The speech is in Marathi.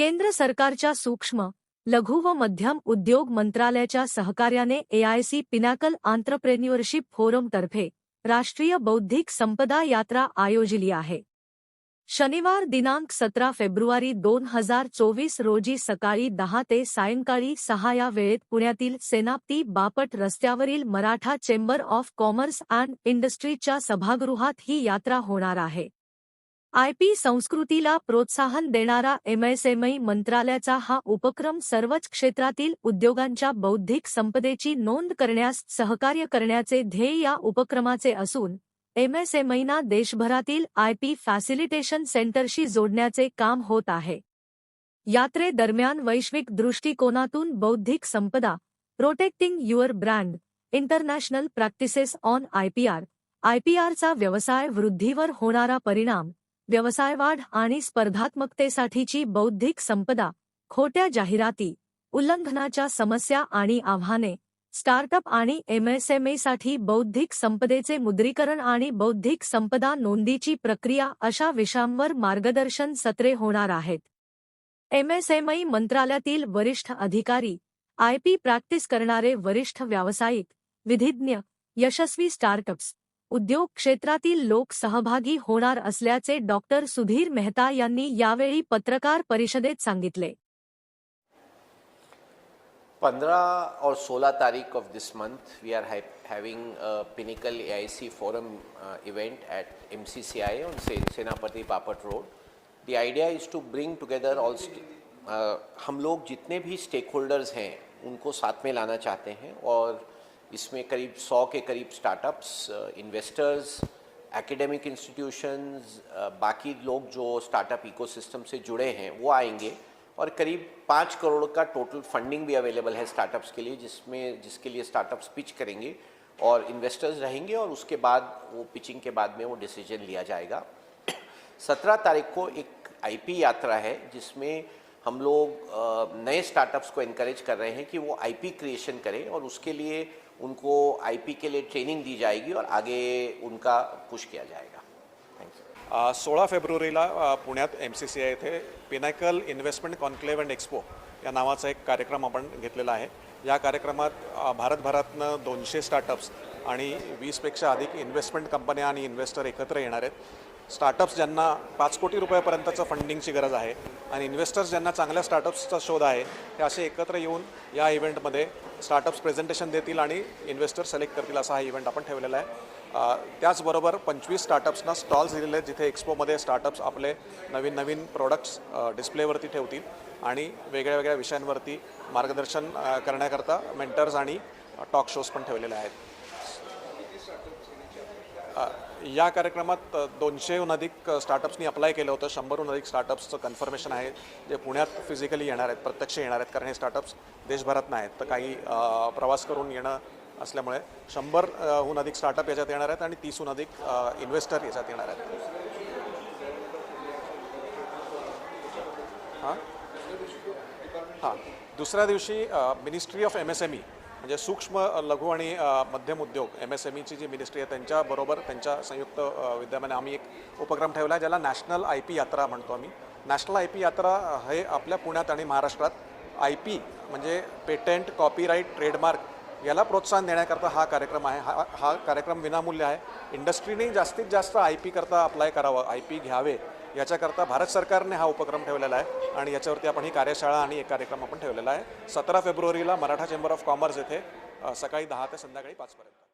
केंद्र सरकारच्या सूक्ष्म, लघु व मध्यम उद्योग मंत्रालयाच्या सहकार्याने एआयसी पिनाकल आंत्रप्रेन्युअरशिप फोरमतर्फे राष्ट्रीय बौद्धिक संपदा यात्रा आयोजिली आहे. शनिवार दिनांक सतरा फेब्रुवारी दोन हज़ार चोवीस रोजी सकाळी दहा ते सायंकाळी सहा या वेळेत पुण्यातील सेनापती बापट रस्त्यावरील Maratha chamber of commerce and इंडस्ट्रीच्या सभागृहात ही यात्रा होणार आहे. आयपी संस्कृतीला प्रोत्साहन देणारा एमएसएमई मंत्रालयाचा हा उपक्रम सर्वच क्षेत्रातील उद्योगांच्या बौद्धिक संपदेची नोंद करण्यास सहकार्य करण्याचे ध्येय या उपक्रमाचे असून एमएसएमईना देशभरातील आयपी फॅसिलिटेशन सेंटरशी जोडण्याचे काम होत आहे. यात्रेदरम्यान वैश्विक दृष्टिकोनातून बौद्धिक संपदा protecting your brand international practices on IPR आयपीआरचा व्यवसाय वृद्धीवर होणारा परिणाम व्यवसाय वाढ आणि स्पर्धात्मकतेसाठीची बौद्धिक संपदा खोट्या जाहिराती उल्लंघनाच्या समस्या आणि आव्हाने स्टार्टअप आणि एमएसएमईसाठी बौद्धिक संपदेचे मुद्रीकरण आणि बौद्धिक संपदा नोंदीची प्रक्रिया अशा विषयांवर मार्गदर्शन सत्रे होणार आहेत. एमएसएमई मंत्रालयातील वरिष्ठ अधिकारी आयपी प्रॅक्टिस करणारे वरिष्ठ व्यावसायिक विधिज्ञ यशस्वी स्टार्टअप्स उद्योग क्षेत्र लोक सहभागी हो डॉक्टर सुधीर मेहता यांनी यावेळी पत्रकार परिषदेत सांगितले. पंधरा और सोलह तारीख of this month we are having pinnacle A I C forum event at M C C I on say Senapati Bapat road the idea is to bring together all हम लोग जितने भी स्टेक होल्डर्स हैं, उनको साथ में लाना चाहते हैं और इसमें करीब 100 के करीब स्टार्टअप्स इन्वेस्टर्स एकेडमिक इंस्टीट्यूशंस बाकी लोग जो स्टार्टअप इकोसिस्टम से जुड़े हैं, वो आएँगे और करीब पाँच करोड़ का टोटल फंडिंग भी अवेलेबल है स्टार्टअप्स के लिए, जिसमें, जिसके लिए स्टार्टअप्स पिच करेंगे और इन्वेस्टर्स रहेंगे और उसके बाद, वो पिचिंग के बाद में वो डिसीज़न लिया जाएगा। सत्रह तारीख को एक आईपी यात्रा है, जिसमें हम लोग नए स्टार्टअप्स को इनक्रेज कर रहे हैं कि वो आईपी क्रिएशन करें और उसके लिए उनको आईपी के लिए ट्रेनिंग दी जाएगी और आगे उनका पुश किया जाएगा। थैंक यू सोळा फेब्रुवारीला पुण्यात एम सी सी आय येथे pinnacle investment conclave and expo या नावाचा एक कार्यक्रम आपण घेतलेला आहे. या कार्यक्रमात भारतभरातनं दोनशे स्टार्टअप्स आणि वीसपेक्षा अधिक इन्व्हेस्टमेंट कंपन्या आणि इन्व्हेस्टर एकत्र येणार आहेत. स्टार्टअप्स ज्यांना पाच कोटी रुपयापर्यंतचं फंडिंगची गरज आहे आणि इन्व्हेस्टर्स ज्यांना चांगल्या स्टार्टअप्सचा शोध आहे ते असे एकत्र येऊन या इव्हेंटमध्ये स्टार्टअप्स प्रेझेंटेशन देतील आणि इन्व्हेस्टर सिलेक्ट करतील असा हा इव्हेंट आपण ठेवलेला आहे. त्याचबरोबर पंचवीस स्टार्टअप्सना स्टॉल्स दिलेले आहेत जिथे एक्सपोमध्ये स्टार्टअप्स आपले नवीन नवीन प्रोडक्ट्स डिस्प्लेवरती ठेवतील आणि वेगळ्या वेगळ्या विषयांवरती मार्गदर्शन करण्याकरता मेंटर्स आणि टॉक शोज पण ठेवलेले आहेत. या कार्यक्रमात दोनशेहून अधिक स्टार्टअप्सनी अप्लाय केलं होतं. शंभरहून अधिक स्टार्टअप्सचं कन्फर्मेशन आहे जे पुण्यात फिजिकली येणार आहेत प्रत्यक्ष येणार आहेत. कारण हे स्टार्टअप्स देशभरात नाहीत. तर काही प्रवास करून येणं असल्यामुळे शंभरहून अधिक स्टार्टअप याच्यात येणार आहेत आणि तीसहून अधिक इन्व्हेस्टर याच्यात येणार आहेत. हां? हां. दुसऱ्या दिवशी ministry of M S M E म्हणजे सूक्ष्म लघु आणि मध्यम उद्योग एम एस एम ईची जी मिनिस्ट्री आहे त्यांच्याबरोबर त्यांच्या संयुक्त विद्यमाने आम्ही एक उपक्रम ठेवला आहे ज्याला नॅशनल आय पी यात्रा म्हणतो आम्ही. नॅशनल आय पी यात्रा हे आपल्या पुण्यात आणि महाराष्ट्रात आय पी म्हणजे पेटंट कॉपीराईट ट्रेडमार्क याला प्रोत्साहन देण्याकरता हा कार्यक्रम आहे. हा हा कार्यक्रम विनामूल्य आहे. इंडस्ट्रीने जास्तीत जास्त आय पी करता अप्लाय करावं आय पी घ्यावे. याच्याकरता भारत सरकारने हा उपक्रम ठेवलेला आहे आणि याच्यावरती आपण ही कार्यशाळा आणि एक कार्यक्रम आपण ठेवलेला आहे. सतरा फेब्रुवारीला मराठा चेंबर ऑफ कॉमर्स येथे सकाळी दहा ते संध्याकाळी पाचपर्यंत.